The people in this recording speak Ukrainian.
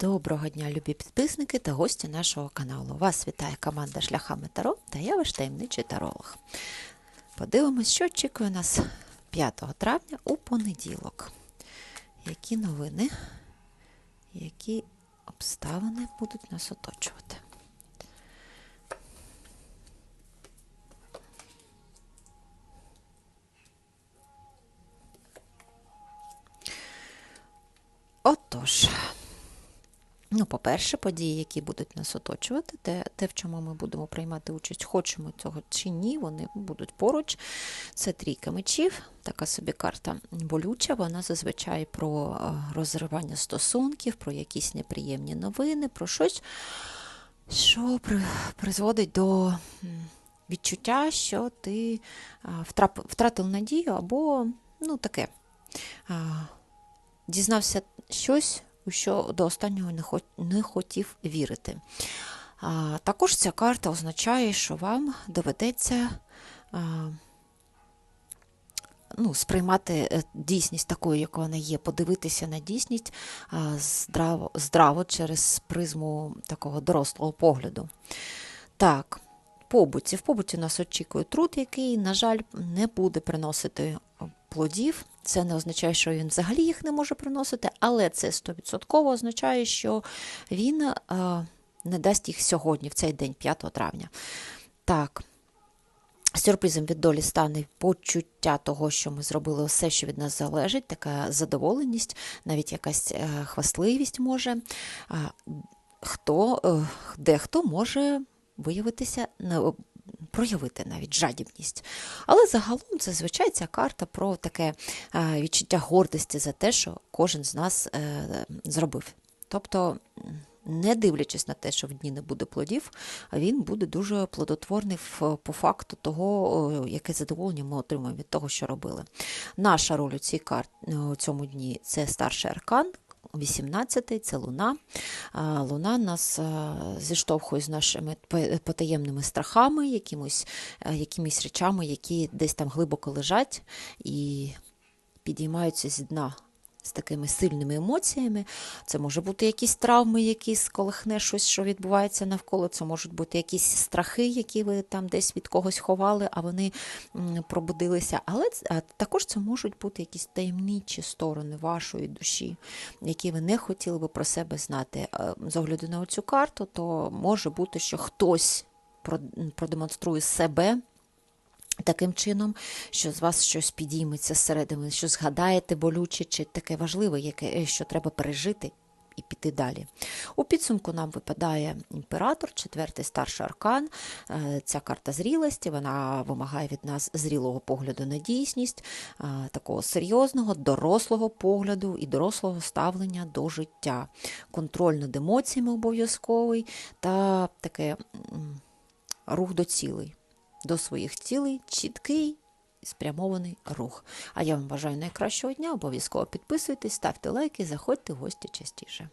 Доброго дня, любі підписники та гості нашого каналу. Вас вітає команда Шляхами Таро та я ваш таємничий таролог. Подивимось, що очікує нас 5 травня у понеділок. Які новини, які обставини будуть нас оточувати. Отож. Ну, по-перше, події, які будуть нас оточувати, те, те, в чому ми будемо приймати участь, хочемо цього чи ні, вони будуть поруч. Це трійка мечів, така собі карта болюча. Вона зазвичай про е, розривання стосунків, про якісь неприємні новини, про щось, що призводить до відчуття, що ти втратив надію або ну, таке. Дізнався щось, у що до останнього не, хо- не хотів вірити. Також ця карта означає, що вам доведеться ну, сприймати е, дійсність такою, як вона є, подивитися на дійсність здраво, здраво через призму такого дорослого погляду. Так, побуті. В побуті нас очікує труд, який, на жаль, не буде приносити плодів. Це не означає, що він взагалі їх не може приносити, але це 100% означає, що він е, не дасть їх сьогодні, в цей день, 5 травня. Так. Сюрпризом від долі стане почуття того, що ми зробили все, що від нас залежить, така задоволеність, навіть якась е, хвастливість може. Хто, е, дехто може виявитися, проявити навіть жадібність. Але загалом це звичай ця карта про таке е, відчуття гордості за те, що кожен з нас е, зробив. Тобто, не дивлячись на те, що в дні не буде плодів, він буде дуже плодотворний по факту того, яке задоволення ми отримуємо від того, що робили. Наша роль у цій карт у цьому дні це старший аркан. 18-й це луна. Луна нас зіштовхує з нашими потаємними страхами, якимось, якимись речами, які десь там глибоко лежать і підіймаються зі дна з такими сильними емоціями. Це може бути якісь травми, які сколихне щось, що відбувається навколо. Це можуть бути якісь страхи, які ви там десь від когось ховали, а вони пробудилися. Але також це можуть бути якісь таємничі сторони вашої душі, які ви не хотіли би про себе знати. З огляду на цю карту, то може бути, що хтось про- продемонструє себе. Таким чином, що з вас щось підійметься зсередини, що згадаєте болюче чи таке важливе, яке, е, що треба пережити і піти далі. У підсумку нам випадає імператор, четвертий старший аркан. Е, Ця карта зрілості, вона вимагає від нас зрілого погляду на дійсність, е, такого серйозного, дорослого погляду і дорослого ставлення до життя. Контроль над емоціями обов'язковий та таке рух до цілей до своїх цілей чіткий спрямований рух. А я вам бажаю найкращого дня. Обов'язково підписуйтесь, ставте лайки, заходьте в гості частіше.